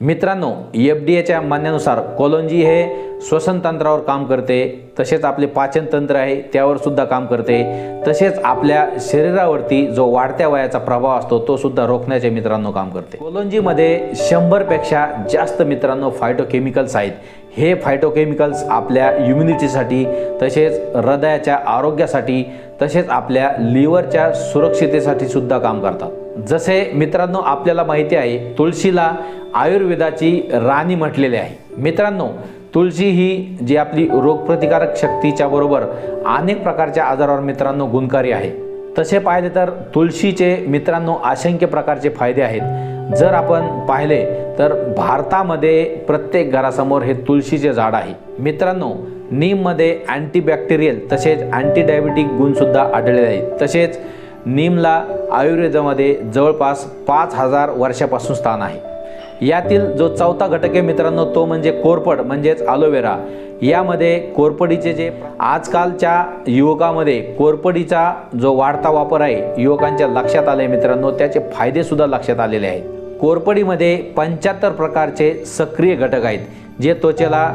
मित्रांनो F D एच्या मान्यानुसार कोलोंजी हे श्वसनतंत्रावर काम करते. तसेच आपले पाचन तंत्र आहे त्यावर सुद्धा काम करते. तसेच आपल्या शरीरावरती जो वाढत्या वयाचा प्रभाव असतो तो सुद्धा रोखण्याचे मित्रांनो काम करते. कोलोंजीमध्ये शंभरपेक्षा जास्त मित्रांनो फायटोकेमिकल्स आहेत. हे फायटोकेमिकल्स आपल्या इम्युनिटीसाठी तसेच हृदयाच्या आरोग्यासाठी तसेच आपल्या लिव्हरच्या सुरक्षितेसाठी सुद्धा काम करतात. जसे मित्रांनो आपल्याला माहिती आहे तुळशीला आयुर्वेदाची राणी म्हटलेली आहे. मित्रांनो तुळशी ही जी आपली रोगप्रतिकारक शक्तीच्या बरोबर अनेक प्रकारच्या आजारावर मित्रांनो गुणकारी आहे. तसे पाहिले तर तुळशीचे मित्रांनो असंख्य प्रकारचे फायदे आहेत. जर आपण पाहिले तर भारतामध्ये प्रत्येक घरासमोर हे तुळशीचे झाड आहे. मित्रांनो नीममध्ये अँटीबॅक्टेरियल तसेच अँटीडायबिटिक गुणसुद्धा आढळले आहेत. तसेच नीमला आयुर्वेदामध्ये जवळपास पाच हजार वर्षापासून स्थान आहे. यातील जो चौथा घटक आहे मित्रांनो तो म्हणजे कोरपड म्हणजेच अलोवेरा यामध्ये कोरपडीचे जे आजकालच्या युवकामध्ये कोरपडीचा जो वाढता वापर आहे युवकांच्या लक्षात आले मित्रांनो त्याचे फायदेसुद्धा लक्षात आलेले आहेत. कोरपडीमध्ये पंच्याहत्तर प्रकारचे सक्रिय घटक आहेत जे त्वचेला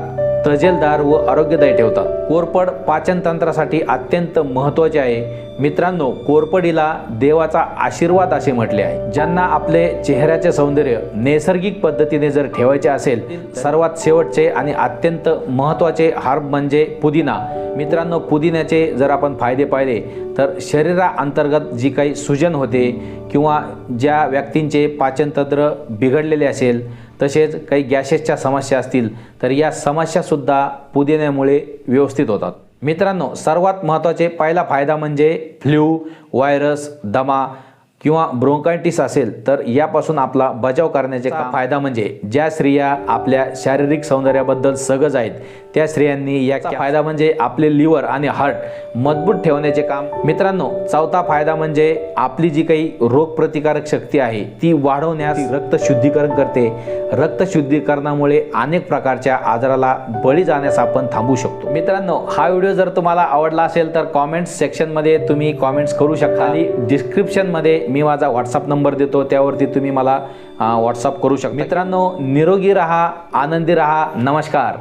तजेलदार व आरोग्यदायी ठेवतात. कोरपड पाचनतंत्रासाठी अत्यंत महत्त्वाचे आहे. मित्रांनो कोरपडीला देवाचा आशीर्वाद असे म्हटले आहे. ज्यांना आपले चेहऱ्याचे सौंदर्य नैसर्गिक पद्धतीने जर ठेवायचे असेल सर्वात शेवटचे आणि अत्यंत महत्त्वाचे हार्ब म्हणजे पुदिना. मित्रांनो पुदिन्याचे जर आपण फायदे पाहिले तर शरीराअंतर्गत जी काही सुजन होते किंवा ज्या व्यक्तींचे पाचनतंत्र बिघडलेले असेल तसेच काही गॅसेसच्या समस्या असतील तर या समस्यासुद्धा पुदिन्यामुळे व्यवस्थित होतात. मित्रांनो सर्वात महत्त्वाचे पहिला फायदा म्हणजे फ्ल्यू व्हायरस दमा किंवा ब्रोंकायटिस असेल तर यापासून आपला बचाव करण्याचे फायदा म्हणजे ज्या स्त्रिया आपल्या शारीरिक सौंदर्याबद्दल सगज आहेत त्या स्त्रियांनी याचा फायदा म्हणजे आपले लिव्हर आणि हार्ट मजबूत ठेवण्याचे काम. मित्रांनो चौथा फायदा म्हणजे आपली जी काही रोगप्रतिकारक शक्ती आहे ती वाढवण्यास रक्त शुद्धीकरण करते. रक्त शुद्धीकरणामुळे अनेक प्रकारच्या आजाराला बळी जाण्यास आपण थांबू शकतो. मित्रांनो हा व्हिडिओ जर तुम्हाला आवडला असेल तर कॉमेंट्स सेक्शनमध्ये तुम्ही कॉमेंट्स करू शकता. आणि डिस्क्रिप्शनमध्ये मी माझा व्हॉट्सअप नंबर देतो त्यावरती तुम्ही मला व्हॉट्सअप करू शकता. मित्रांनो निरोगी राहा आनंदी राहा. नमस्कार.